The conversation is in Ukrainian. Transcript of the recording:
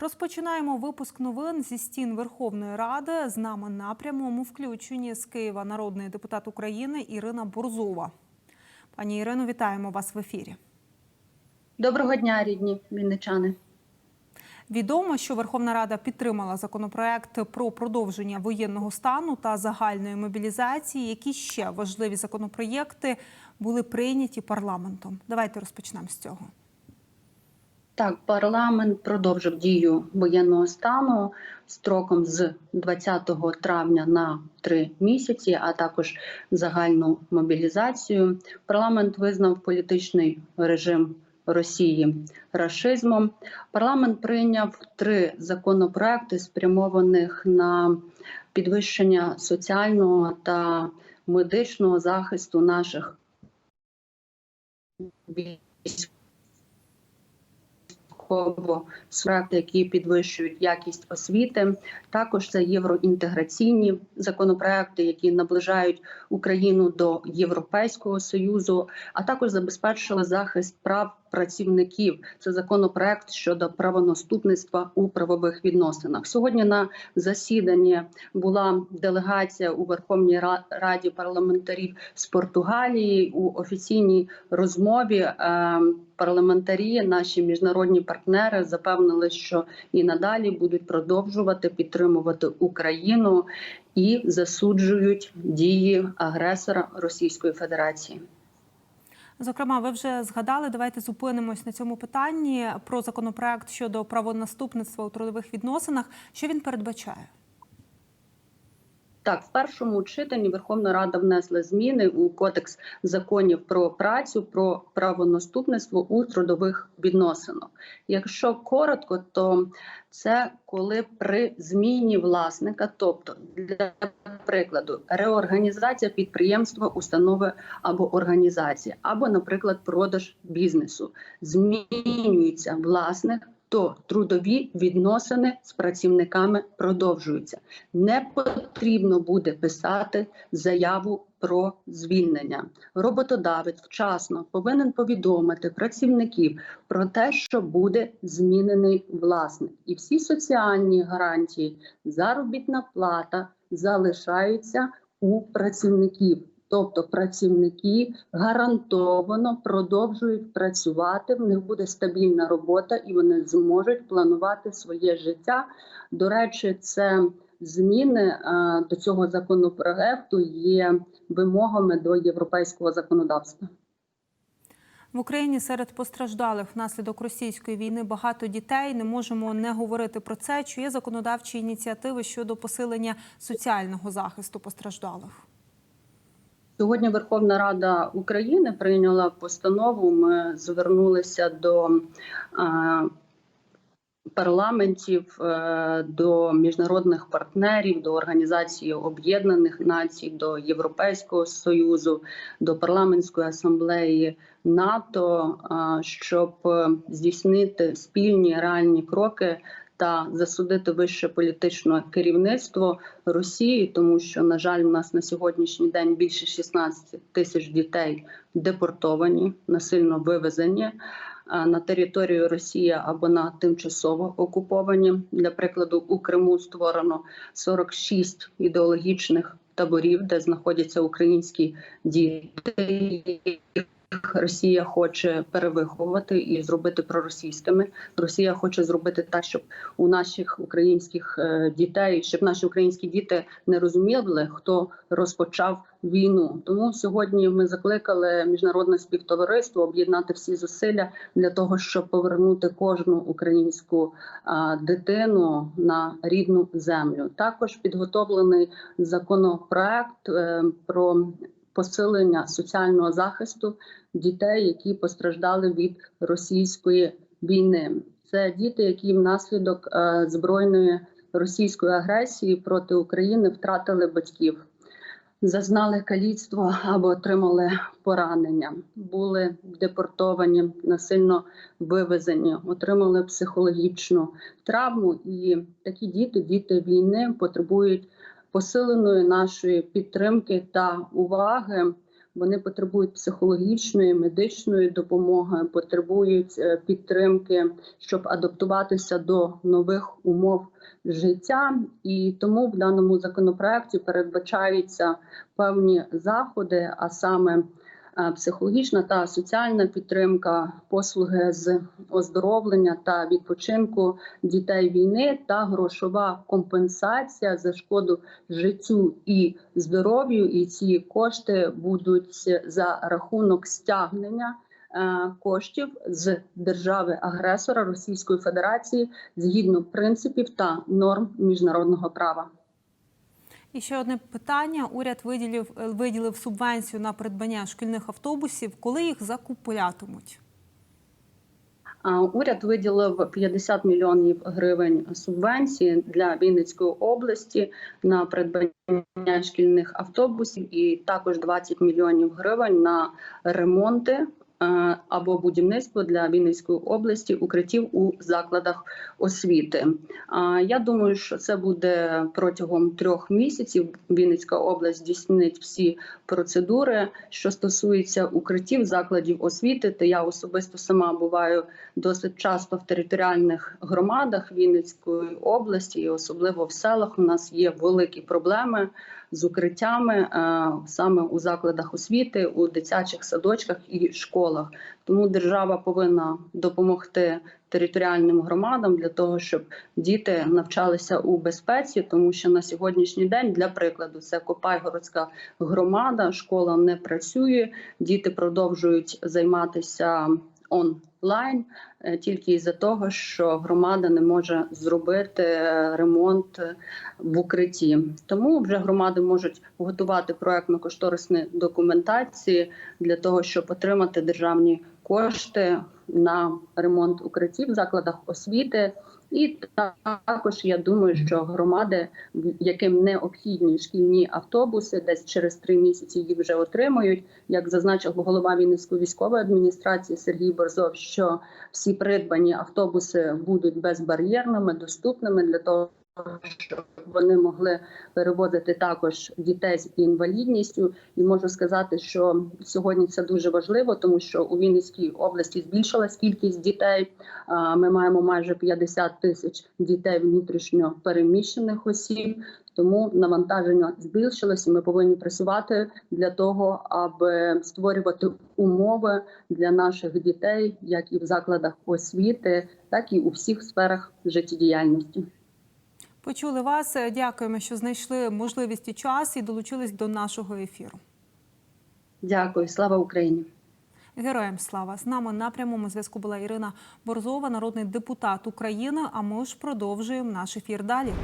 Розпочинаємо випуск новин зі стін Верховної Ради. З нами на прямому включенні з Києва народний депутат України Ірина Борзова. Пані Ірино, вітаємо вас в ефірі. Доброго дня, рідні вінничани. Відомо, що Верховна Рада підтримала законопроект про продовження воєнного стану та загальної мобілізації. Які ще важливі законопроєкти були прийняті парламентом? Давайте розпочнемо з цього. Так, парламент продовжив дію воєнного стану строком з 20 травня на три місяці, а також загальну мобілізацію. Парламент визнав політичний режим Росії рашизмом. Парламент прийняв три законопроекти, спрямованих на підвищення соціального та медичного захисту наших військових проекти, які підвищують якість освіти. Також це євроінтеграційні законопроекти, які наближають Україну до Європейського союзу, а також забезпечили захист прав працівників. Це законопроект щодо правонаступництва у правових відносинах. Сьогодні на засіданні була делегація у Верховній Раді парламентарів з Португалії у офіційній розмові. Е, парламентарі, наші міжнародні партнери запевнили, що і надалі будуть продовжувати підтримувати Україну і засуджують дії агресора Російської Федерації. Зокрема, ви вже згадали. Давайте зупинимось на цьому питанні про законопроект щодо правонаступництва у трудових відносинах. Що він передбачає? Так, в першому читанні Верховна Рада внесла зміни у кодекс законів про працю про правонаступництво у трудових відносинах. Якщо коротко, то це коли при зміні власника, тобто для прикладу, реорганізація підприємства, установи або організації, або, наприклад, продаж бізнесу, змінюється власник то трудові відносини з працівниками продовжуються. Не потрібно буде писати заяву про звільнення. Роботодавець вчасно повинен повідомити працівників про те, що буде змінений власник, і всі соціальні гарантії, заробітна плата залишаються у працівників. Тобто працівники гарантовано продовжують працювати. В них буде стабільна робота, і вони зможуть планувати своє життя. До речі, це зміни до цього законопроекту є вимогами до європейського законодавства. В Україні серед постраждалих внаслідок російської війни багато дітей. Не можемо не говорити про це. Чи є законодавчі ініціативи щодо посилення соціального захисту постраждалих? Сьогодні Верховна Рада України прийняла постанову. Ми звернулися до парламентів, е, до міжнародних партнерів, до Організації Об'єднаних Націй, до Європейського союзу, до парламентської асамблеї НАТО, щоб здійснити спільні реальні кроки та засудити вище політичне керівництво Росії, тому що на жаль, у нас на сьогоднішній день більше 16 тисяч дітей депортовані, насильно вивезені на територію Росії або на тимчасово окуповані. Для прикладу у Криму створено 46 ідеологічних таборів, де знаходяться українські діти. Росія хоче перевиховувати і зробити проросійськими. Росія хоче зробити так, щоб у наших українських е, дітей, щоб наші українські діти не розуміли, хто розпочав війну. Тому сьогодні ми закликали міжнародне співтовариство об'єднати всі зусилля для того, щоб повернути кожну українську дитину на рідну землю. Також підготовлений законопроект е, про посилення соціального захисту дітей, які постраждали від російської війни. Це діти, які внаслідок е, збройної російської агресії проти України втратили батьків, зазнали каліцтво або отримали поранення, були депортовані, насильно вивезені, отримали психологічну травму. І такі діти, діти війни, потребують посиленої нашої підтримки та уваги. Вони потребують психологічної, медичної допомоги, потребують е, підтримки, щоб адаптуватися до нових умов життя. І тому в даному законопроекті передбачаються певні заходи, а саме психологічна та соціальна підтримка, послуги з оздоровлення та відпочинку дітей війни та грошова компенсація за шкоду життю і здоров'ю. І ці кошти будуть за рахунок стягнення. е, Коштів з держави агресора Російської Федерації згідно принципів та норм міжнародного права. І ще одне питання: уряд виділив виділив субвенцію на придбання шкільних автобусів. Коли їх закуплятимуть? Уряд виділив 50 мільйонів гривень субвенції для Вінницької області на придбання шкільних автобусів, і також 20 мільйонів гривень на ремонти е, або будівництво для Вінницької області укриттів у закладах освіти. Я думаю, що це буде протягом трьох місяців. Вінницька область здійснить всі процедури, що стосуються укриттів закладів освіти. Та я особисто сама буваю досить часто в територіальних громадах Вінницької області, і особливо в селах. У нас є великі проблеми з укриттями е, саме у закладах освіти, у дитячих садочках і школах. Тому держава повинна допомогти територіальним громадам для того, щоб діти навчалися у безпеці, тому що на сьогоднішній день, для прикладу, це Копайгородська громада, школа не працює, діти продовжують займатися онлайн е, тільки із-за того, що громада не може зробити е, ремонт в укритті. Тому вже громади можуть готувати проектно-кошторисні документації для того, щоб отримати державні кошти на ремонт укриттів в закладах освіти. І також я думаю, що громади, яким необхідні шкільні автобуси, десь через три місяці їх вже отримують. Як зазначив голова Вінницької військової адміністрації Сергій Борзов, що всі придбані автобуси будуть безбар'єрними, доступними для того. Щоб вони могли перевозити також дітей з інвалідністю, і можу сказати, що сьогодні це дуже важливо, тому що у Вінницькій області збільшилась кількість дітей. Ми маємо майже 50 тисяч дітей внутрішньо переміщених осіб. Тому навантаження збільшилось, і ми повинні працювати для того, аби створювати умови для наших дітей, як і в закладах освіти, так і у всіх сферах життєдіяльності. Почули вас. Дякуємо, що знайшли можливість і час і долучились до нашого ефіру. Дякую, слава Україні. Героям слава з нами на прямому зв'язку була Ірина Борзова, народний депутат України. А ми ж продовжуємо наш ефір далі.